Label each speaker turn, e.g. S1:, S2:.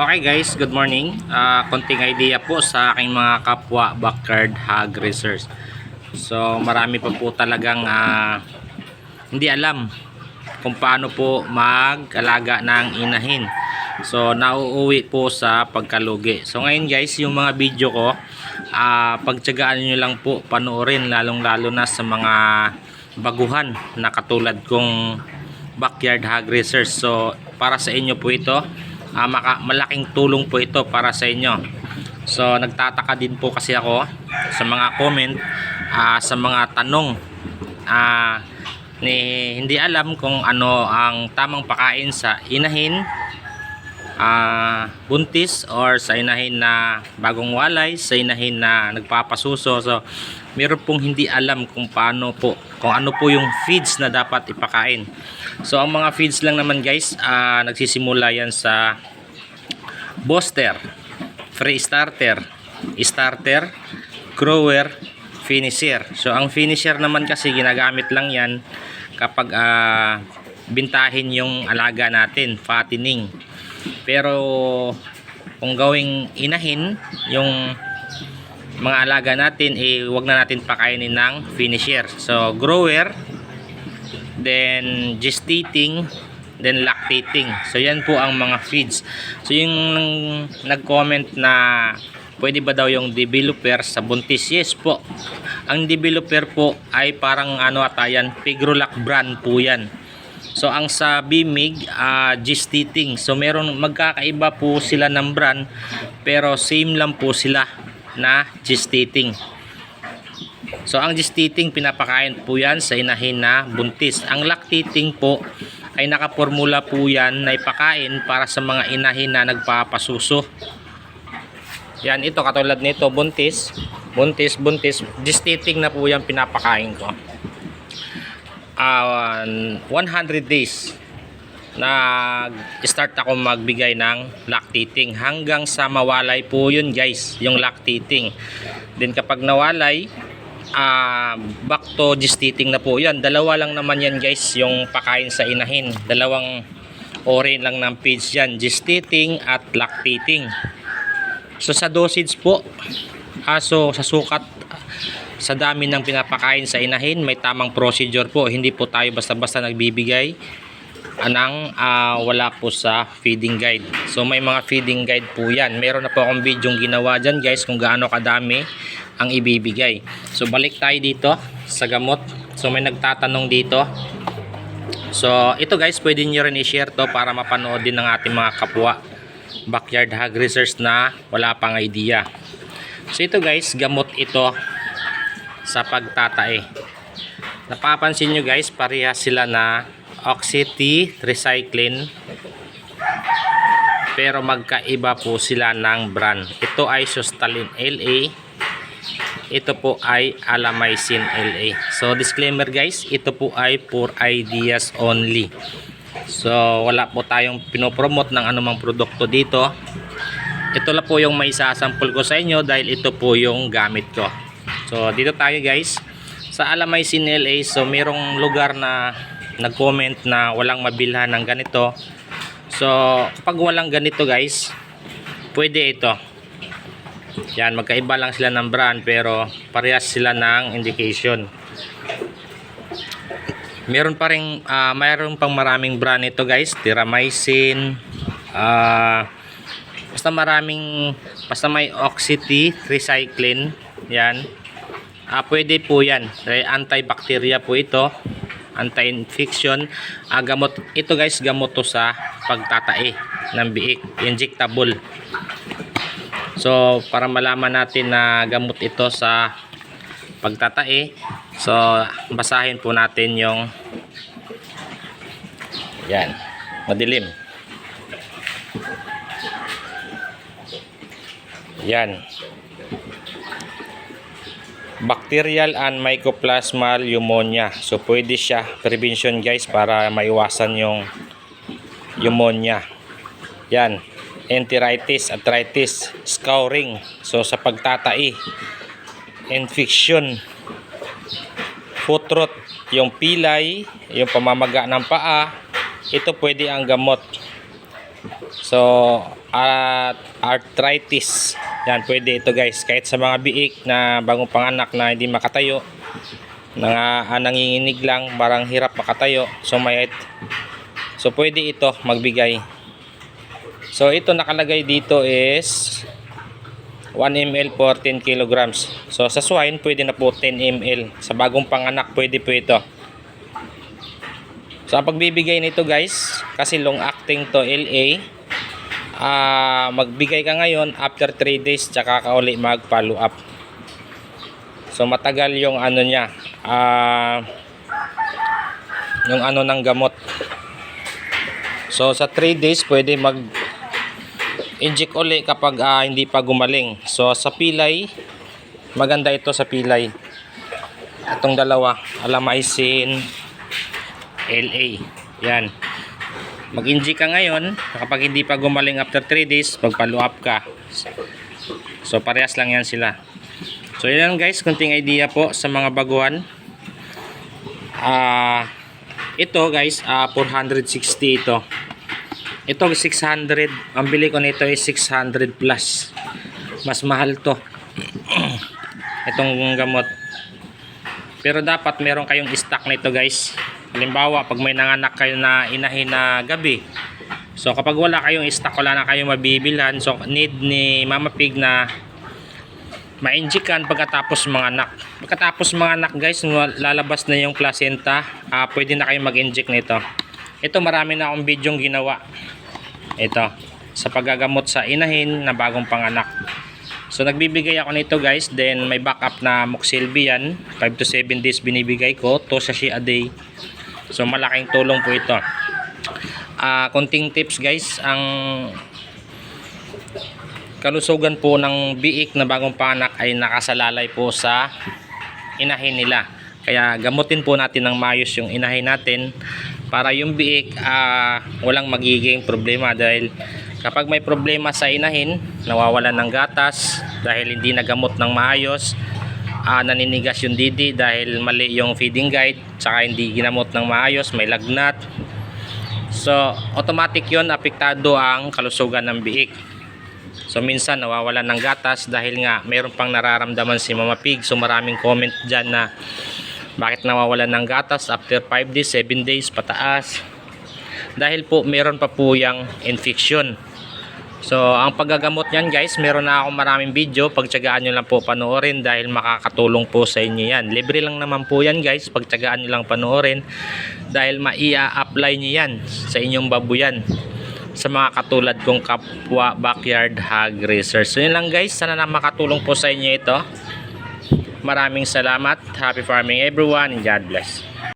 S1: Okay guys, good morning. Ah, konting idea po sa aking mga kapwa backyard hog raisers. So marami pa po talagang ah, hindi alam kung paano po mag-alaga ng inahin. So nauuwi po sa pagkalugi. So ngayon guys, yung mga video ko, ah, pagtyagaan nyo lang po panoorin lalong lalo na sa mga baguhan na katulad kong backyard hog raisers. So para sa inyo po ito, ah, maka, malaking tulong po ito para sa inyo. So nagtataka din po kasi ako sa mga comment, ah, sa mga tanong ah, ni hindi alam kung ano ang tamang pakain sa inahin ah, buntis or sa inahin na bagong walay, sa inahin na nagpapasuso. So, meron pong hindi alam kung paano po, kung ano po yung feeds na dapat ipakain. So, ang mga feeds lang naman guys, ah, nagsisimula yan sa booster, free starter, starter, grower, finisher. So, ang finisher naman kasi ginagamit lang yan kapag ah, bintahin yung alaga natin, fattening. Pero kung gawing inahin yung mga alaga natin, eh, wag na natin pakainin ng finisher. So, grower, then gestating, then lactating. So, yan po ang mga feeds. So, yung nag-comment na pwede ba daw yung developer sa buntis? Yes po. Ang developer po ay parang ano ata yan, Pigrolac brand po yan. So ang sa Bimig, uh, gestating. So meron magkakaiba po sila ng brand pero same lang po sila na gestating. So ang gestating pinapakain po yan sa inahin na buntis. Ang lactating po ay nakapormula po yan na ipakain para sa mga inahin na nagpapasuso. Yan ito katulad nito buntis, buntis, buntis, gestating na po yan pinapakain ko uh, 100 days nag-start ako magbigay ng lactating. Hanggang sa mawalay po yun guys yung lactating. Then kapag nawalay uh, back to gestating na po yan. Dalawa lang naman yan guys yung pakain sa inahin. Dalawang ori lang ng feeds yan gestating at lactating. So sa dosage po aso sa sukat sa dami ng pinapakain sa inahin, may tamang procedure po. Hindi po tayo basta-basta nagbibigay ng uh, wala po sa feeding guide. So may mga feeding guide po yan. Meron na po akong video ginawa dyan guys kung gaano kadami ang ibibigay. So balik tayo dito sa gamot. So may nagtatanong dito. So ito guys pwede nyo rin i-share to para mapanood din ng ating mga kapwa backyard hog research na wala pang idea. So ito guys gamot ito sa pagtatae. Napapansin nyo guys, parehas sila na Oxy Recycling pero magkaiba po sila ng brand. Ito ay Sustalin LA. Ito po ay Alamycin LA. So disclaimer guys, ito po ay for ideas only. So wala po tayong pinopromote ng anumang produkto dito. Ito lang po yung may isasample ko sa inyo dahil ito po yung gamit ko. So dito tayo guys sa Alamycin LA. So merong lugar na nag-comment na walang mabilhan ng ganito. So kapag walang ganito guys, pwede ito. Yan, magkaiba lang sila ng brand pero parehas sila ng indication. Meron pa rin, uh, mayroon pang maraming brand ito guys. Tiramycin, uh, basta maraming, basta may Oxity, Recycling, yan uh, pwede po yan. Antibacteria po ito. Anti-infection. Uh, gamot ito guys gamot to sa pagtatae ng biik. Injectable. So para malaman natin na gamot ito sa pagtatae so basahin po natin yung yan madilim. Yan bacterial and mycoplasmal pneumonia. So pwede siya prevention guys para maiwasan yung pneumonia. Yan. Enteritis, arthritis, scouring. So sa pagtatai, infection, foot rot, yung pilay, yung pamamaga ng paa, ito pwede ang gamot. So, at arthritis. Yan, pwede ito guys. Kahit sa mga biik na bagong panganak na hindi makatayo, na ah, nanginginig lang, parang hirap makatayo. So, may So, pwede ito magbigay. So, ito nakalagay dito is 1 ml for 10 kilograms. So, sa swine, pwede na po 10 ml. Sa bagong panganak, pwede po ito. So, ang pagbibigay nito guys, kasi long acting to LA, ah magbigay ka ngayon after 3 days, tsaka ka uli mag follow up. So, matagal yung ano niya, ah yung ano ng gamot. So, sa 3 days, pwede mag inject uli kapag ah, hindi pa gumaling. So, sa pilay, maganda ito sa pilay. Itong dalawa, alamycin, LA. Yan. Mag-inject ka ngayon, kapag hindi pa gumaling after 3 days, mag-follow up ka. So, parehas lang yan sila. So, yan guys, kunting idea po sa mga baguhan. Ah, ito guys, ah 460 ito. Ito 600, ang bili ko nito is 600 plus. Mas mahal to. Itong gamot. Pero dapat meron kayong stock nito guys. Halimbawa, pag may nanganak kayo na inahin na gabi. So kapag wala kayong stock, wala na kayong mabibilhan. So need ni Mama Pig na ma-injikan pagkatapos mga anak. Pagkatapos mga anak guys, lalabas na yung placenta, ah, pwede na kayo mag-inject nito. Ito marami na akong video ginawa. Ito, sa paggagamot sa inahin na bagong panganak. So nagbibigay ako nito guys, then may backup na Moxilby yan. 5 to 7 days binibigay ko, 2 sachet a day. So malaking tulong po ito. Ah, konting tips guys, ang kalusugan po ng biik na bagong panganak ay nakasalalay po sa inahin nila. Kaya gamutin po natin ng mayos yung inahin natin para yung biik ah, walang magiging problema dahil kapag may problema sa inahin, nawawalan ng gatas dahil hindi nagamot ng maayos, ah, naninigas yung didi dahil mali yung feeding guide, tsaka hindi ginamot ng maayos, may lagnat. So, automatic yon apektado ang kalusugan ng biik. So minsan nawawalan ng gatas dahil nga mayroon pang nararamdaman si Mama Pig. So maraming comment dyan na bakit nawawalan ng gatas after 5 days, 7 days pataas. Dahil po meron pa po yung infection. So ang paggagamot niyan guys, meron na akong maraming video. Pagtsagaan nyo lang po panoorin dahil makakatulong po sa inyo yan. Libre lang naman po yan guys. Pagtsagaan nyo lang panoorin dahil maia-apply nyo yan sa inyong babuyan sa mga katulad kong kapwa backyard hog racer. So yun lang guys, sana na makatulong po sa inyo ito. Maraming salamat. Happy farming everyone and God bless.